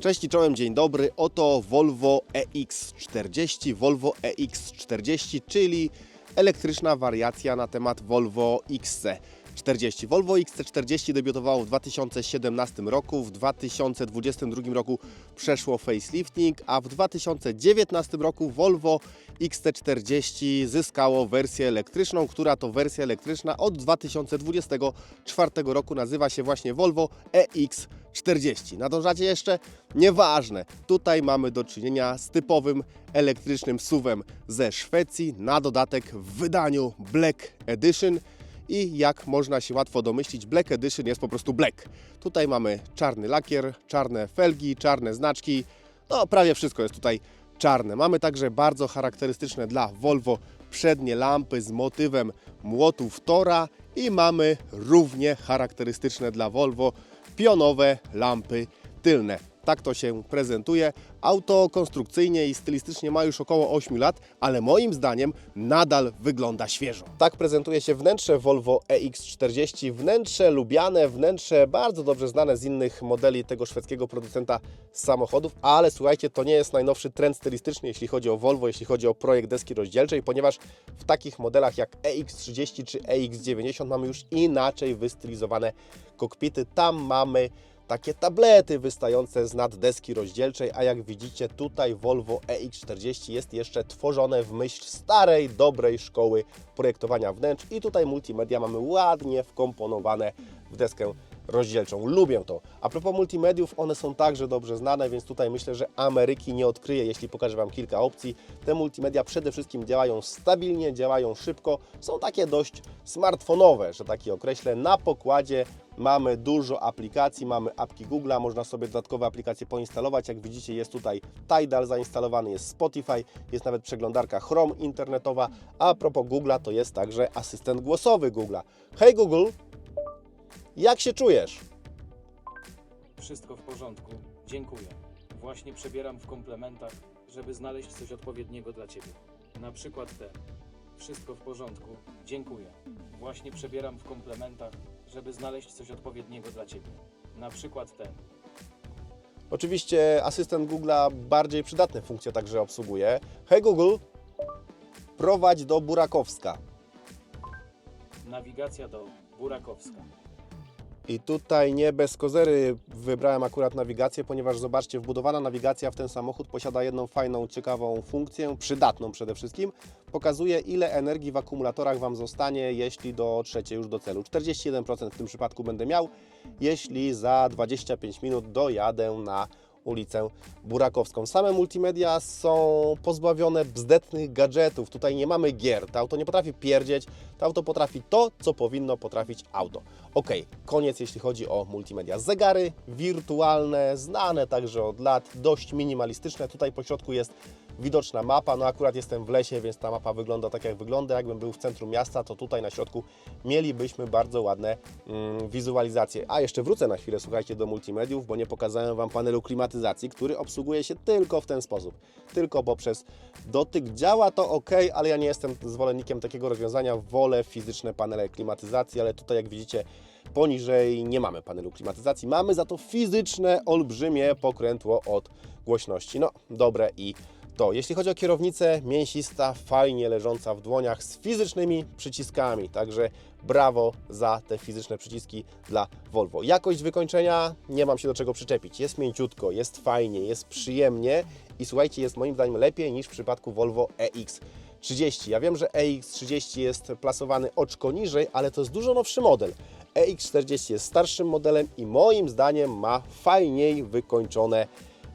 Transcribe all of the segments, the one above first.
Cześć i czołem, dzień dobry. Oto Volvo EX40. Volvo EX40, czyli elektryczna wariacja na temat Volvo XC40. Volvo XC40 debiutowało w 2017 roku, w 2022 roku przeszło facelifting, a w 2019 roku Volvo XC40 zyskało wersję elektryczną, która to wersja elektryczna od 2024 roku nazywa się właśnie Volvo EX40. Nadążacie jeszcze? Nieważne. Tutaj mamy do czynienia z typowym elektrycznym SUVem ze Szwecji, na dodatek w wydaniu Black Edition. I jak można się łatwo domyślić, Black Edition jest po prostu black. Tutaj mamy czarny lakier, czarne felgi, czarne znaczki. No, prawie wszystko jest tutaj czarne. Mamy także bardzo charakterystyczne dla Volvo przednie lampy z motywem młotów Tora i mamy równie charakterystyczne dla Volvo pionowe lampy tylne. Tak to się prezentuje. Auto konstrukcyjnie i stylistycznie ma już około 8 lat, ale moim zdaniem nadal wygląda świeżo. Tak prezentuje się wnętrze Volvo EX40. Wnętrze lubiane, wnętrze bardzo dobrze znane z innych modeli tego szwedzkiego producenta samochodów, ale słuchajcie, to nie jest najnowszy trend stylistyczny, jeśli chodzi o Volvo, jeśli chodzi o projekt deski rozdzielczej, ponieważ w takich modelach jak EX30 czy EX90 mamy już inaczej wystylizowane kokpity. Tam mamy takie tablety wystające z nad deski rozdzielczej, a jak widzicie tutaj Volvo EX40 jest jeszcze tworzone w myśl starej, dobrej szkoły projektowania wnętrz. I tutaj multimedia mamy ładnie wkomponowane w deskę rozdzielczą. Lubię to. A propos multimediów, one są także dobrze znane, więc tutaj myślę, że Ameryki nie odkryję, jeśli pokażę Wam kilka opcji. Te multimedia przede wszystkim działają stabilnie, działają szybko, są takie dość smartfonowe, że taki określę. Na pokładzie mamy dużo aplikacji, mamy apki Google'a, można sobie dodatkowe aplikacje poinstalować. Jak widzicie jest tutaj Tidal zainstalowany, jest Spotify, jest nawet przeglądarka Chrome internetowa, a propos Google'a to jest także asystent głosowy Google'a. Hej Google, jak się czujesz? Wszystko w porządku, dziękuję. Właśnie przebieram w komplementach, żeby znaleźć coś odpowiedniego dla Ciebie. Na przykład ten. Wszystko w porządku, dziękuję. Właśnie przebieram w komplementach, żeby znaleźć coś odpowiedniego dla Ciebie. Na przykład ten. Oczywiście asystent Google'a bardziej przydatne funkcje także obsługuje. Hej Google, prowadź do Burakowska. Nawigacja do Burakowska. I tutaj nie bez kozery wybrałem akurat nawigację, ponieważ zobaczcie, wbudowana nawigacja w ten samochód posiada jedną fajną, ciekawą funkcję, przydatną przede wszystkim. Pokazuje, ile energii w akumulatorach Wam zostanie, jeśli dotrzecie już do celu. 41% w tym przypadku będę miał, jeśli za 25 minut dojadę na ulicę Burakowską. Same multimedia są pozbawione bzdetnych gadżetów. Tutaj nie mamy gier. To auto nie potrafi pierdzieć. To auto potrafi to, co powinno potrafić auto. Ok, koniec jeśli chodzi o multimedia. Zegary wirtualne, znane także od lat, dość minimalistyczne. Tutaj po środku jest widoczna mapa. No akurat jestem w lesie, więc ta mapa wygląda tak jak wygląda. Jakbym był w centrum miasta, to tutaj na środku mielibyśmy bardzo ładne mm, wizualizacje. A jeszcze wrócę na chwilę, słuchajcie, do multimediów, bo nie pokazałem Wam panelu klimatyzacji, który obsługuje się tylko w ten sposób. Tylko poprzez dotyk. Działa to ok, ale ja nie jestem zwolennikiem takiego rozwiązania. Wolę fizyczne panele klimatyzacji, ale tutaj jak widzicie poniżej nie mamy panelu klimatyzacji. Mamy za to fizyczne, olbrzymie pokrętło od głośności. No, dobre i to. Jeśli chodzi o kierownicę, mięsista, fajnie leżąca w dłoniach z fizycznymi przyciskami, także brawo za te fizyczne przyciski dla Volvo. Jakość wykończenia, nie mam się do czego przyczepić. Jest mięciutko, jest fajnie, jest przyjemnie i słuchajcie, jest moim zdaniem lepiej niż w przypadku Volvo EX30. Ja wiem, że EX30 jest plasowany oczko niżej, ale to jest dużo nowszy model. EX40 jest starszym modelem i moim zdaniem ma fajniej wykończone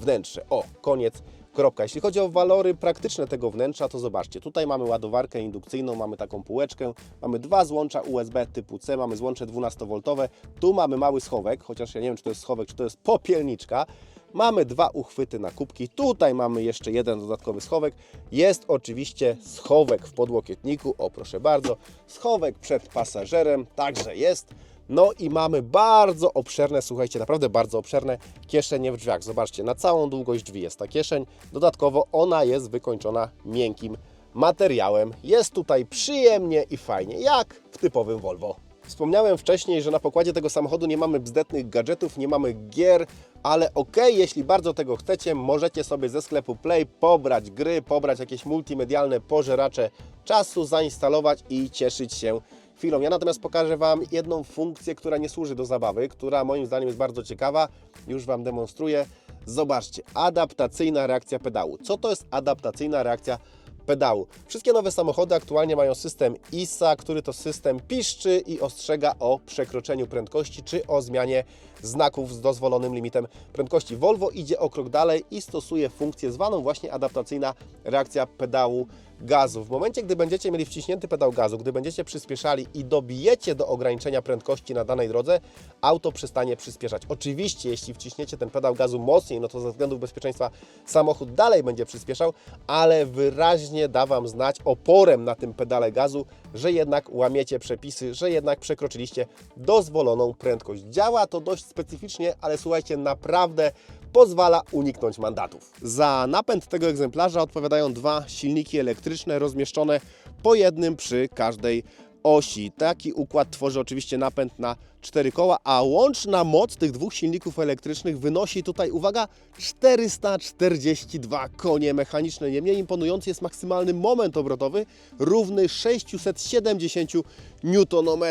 wnętrze. O, koniec Kropka. Jeśli chodzi o walory praktyczne tego wnętrza, to zobaczcie, tutaj mamy ładowarkę indukcyjną, mamy taką półeczkę, mamy dwa złącza USB typu C, mamy złącze 12V, tu mamy mały schowek, chociaż ja nie wiem, czy to jest schowek, czy to jest popielniczka. Mamy dwa uchwyty na kubki, tutaj mamy jeszcze jeden dodatkowy schowek. Jest oczywiście schowek w podłokietniku, o proszę bardzo, schowek przed pasażerem, także jest. No i mamy bardzo obszerne, słuchajcie, naprawdę bardzo obszerne kieszenie w drzwiach. Zobaczcie, na całą długość drzwi jest ta kieszeń. Dodatkowo ona jest wykończona miękkim materiałem. Jest tutaj przyjemnie i fajnie, jak w typowym Volvo. Wspomniałem wcześniej, że na pokładzie tego samochodu nie mamy bzdetnych gadżetów, nie mamy gier, ale okej, jeśli bardzo tego chcecie, możecie sobie ze sklepu Play pobrać gry, pobrać jakieś multimedialne pożeracze czasu, zainstalować i cieszyć się chwilą. Ja natomiast pokażę Wam jedną funkcję, która nie służy do zabawy, która moim zdaniem jest bardzo ciekawa. Już Wam demonstruję. Zobaczcie, adaptacyjna reakcja pedału. Co to jest adaptacyjna reakcja pedału? Wszystkie nowe samochody aktualnie mają system ISA, który to system piszczy i ostrzega o przekroczeniu prędkości czy o zmianie znaków z dozwolonym limitem prędkości. Volvo idzie o krok dalej i stosuje funkcję zwaną właśnie adaptacyjna reakcja pedału gazu. W momencie, gdy będziecie mieli wciśnięty pedał gazu, gdy będziecie przyspieszali i dobijecie do ograniczenia prędkości na danej drodze, auto przestanie przyspieszać. Oczywiście, jeśli wciśniecie ten pedał gazu mocniej, no to ze względów bezpieczeństwa samochód dalej będzie przyspieszał, ale wyraźnie da Wam znać oporem na tym pedale gazu, że jednak łamiecie przepisy, że jednak przekroczyliście dozwoloną prędkość. Działa to dość specyficznie, ale słuchajcie, naprawdę pozwala uniknąć mandatów. Za napęd tego egzemplarza odpowiadają dwa silniki elektryczne rozmieszczone po jednym przy każdej osi. Taki układ tworzy oczywiście napęd na cztery koła, a łączna moc tych dwóch silników elektrycznych wynosi tutaj, uwaga, 442 konie mechaniczne. Niemniej imponujący jest maksymalny moment obrotowy równy 670 Nm.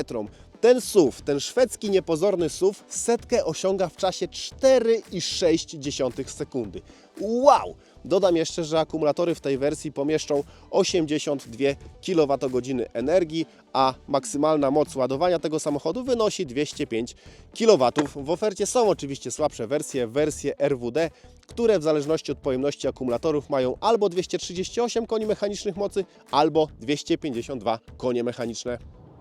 Ten SUV, ten szwedzki niepozorny SUV, setkę osiąga w czasie 4,6 sekundy. Wow! Dodam jeszcze, że akumulatory w tej wersji pomieszczą 82 kWh energii, a maksymalna moc ładowania tego samochodu wynosi 205 kW. W ofercie są oczywiście słabsze wersje, wersje RWD, które w zależności od pojemności akumulatorów mają albo 238 koni mechanicznych mocy, albo 252 konie mechaniczne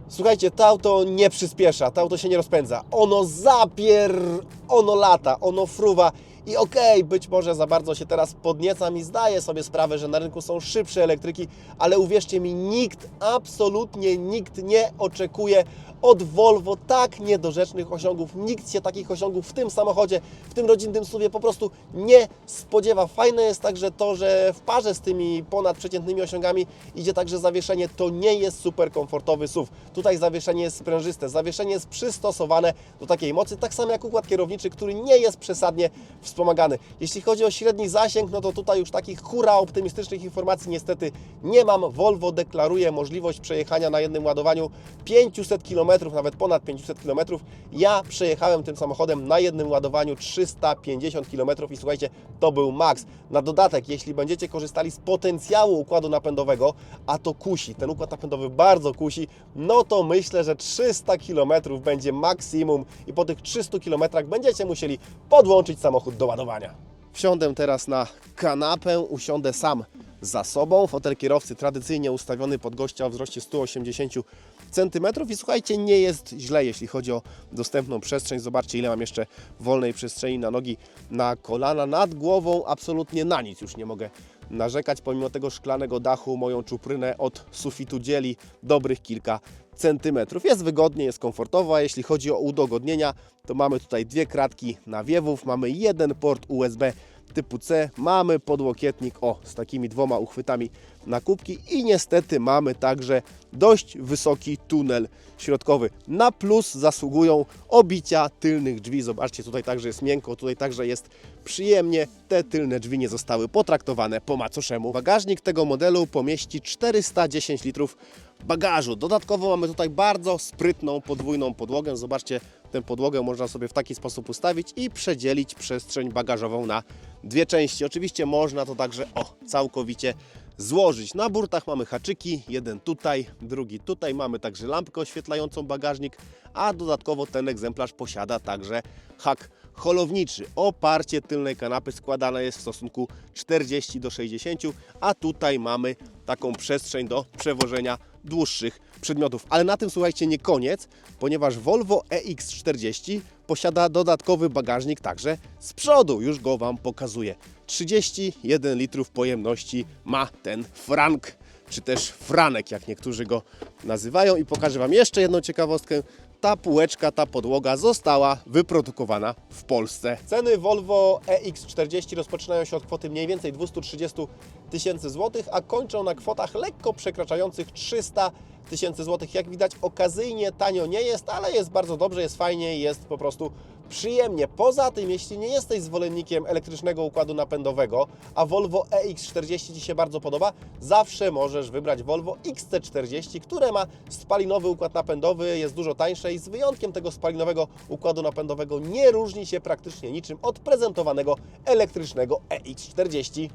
Słuchajcie, to auto nie przyspiesza, to auto się nie rozpędza. Ono zapier... ono lata, ono fruwa. I okej, być może za bardzo się teraz podniecam i zdaję sobie sprawę, że na rynku są szybsze elektryki, ale uwierzcie mi, nikt, absolutnie nikt nie oczekuje od Volvo tak niedorzecznych osiągów. Nikt się takich osiągów w tym samochodzie, w tym rodzinnym SUVie po prostu nie spodziewa. Fajne jest także to, że w parze z tymi ponadprzeciętnymi osiągami idzie także zawieszenie. To nie jest super komfortowy SUV. Tutaj zawieszenie jest sprężyste, zawieszenie jest przystosowane do takiej mocy, tak samo jak układ kierowniczy, który nie jest przesadnie wspomagany. Jeśli chodzi o średni zasięg, no to tutaj już takich hura optymistycznych informacji niestety nie mam. Volvo deklaruje możliwość przejechania na jednym ładowaniu 500 km, nawet ponad 500 km. Ja przejechałem tym samochodem na jednym ładowaniu 350 km i słuchajcie, to był maks. Na dodatek, jeśli będziecie korzystali z potencjału układu napędowego, a to kusi, ten układ napędowy bardzo kusi, no to myślę, że 300 km będzie maksimum i po tych 300 km będziecie musieli podłączyć samochód do ładowania. Wsiądę teraz na kanapę, usiądę sam za sobą. Fotel kierowcy tradycyjnie ustawiony pod gościa o wzroście 180 cm i słuchajcie, nie jest źle, jeśli chodzi o dostępną przestrzeń. Zobaczcie, ile mam jeszcze wolnej przestrzeni na nogi, na kolana, nad głową, absolutnie na nic już nie mogę narzekać. Pomimo tego szklanego dachu, moją czuprynę od sufitu dzieli dobrych kilka centymetrów. Jest wygodnie, jest komfortowo, a jeśli chodzi o udogodnienia, to mamy tutaj dwie kratki nawiewów, mamy jeden port USB typu C, mamy podłokietnik o z takimi dwoma uchwytami na kubki i niestety mamy także dość wysoki tunel środkowy. Na plus zasługują obicia tylnych drzwi. Zobaczcie, tutaj także jest miękko, tutaj także jest przyjemnie. Te tylne drzwi nie zostały potraktowane po macoszemu. Bagażnik tego modelu pomieści 410 litrów bagażu. Dodatkowo mamy tutaj bardzo sprytną podwójną podłogę. Zobaczcie, tę podłogę można sobie w taki sposób ustawić i przedzielić przestrzeń bagażową na dwie części. Oczywiście można to także o, całkowicie złożyć. Na burtach mamy haczyki, jeden tutaj, drugi tutaj. Mamy także lampkę oświetlającą bagażnik, a dodatkowo ten egzemplarz posiada także hak holowniczy. Oparcie tylnej kanapy składane jest w stosunku 40 do 60, a tutaj mamy taką przestrzeń do przewożenia dłuższych przedmiotów. Ale na tym słuchajcie nie koniec, ponieważ Volvo EX40 posiada dodatkowy bagażnik także z przodu. Już go Wam pokazuję. 31 litrów pojemności ma ten Frank, czy też Franek, jak niektórzy go nazywają. I pokażę Wam jeszcze jedną ciekawostkę. Ta półeczka, ta podłoga została wyprodukowana w Polsce. Ceny Volvo EX40 rozpoczynają się od kwoty mniej więcej 230 tysięcy złotych, a kończą na kwotach lekko przekraczających 300 tysięcy złotych. Jak widać, okazyjnie tanio nie jest, ale jest bardzo dobrze, jest fajnie, jest po prostu przyjemnie. Poza tym, jeśli nie jesteś zwolennikiem elektrycznego układu napędowego, a Volvo EX40 Ci się bardzo podoba, zawsze możesz wybrać Volvo XC40, które ma spalinowy układ napędowy, jest dużo tańsze i z wyjątkiem tego spalinowego układu napędowego nie różni się praktycznie niczym od prezentowanego elektrycznego EX40.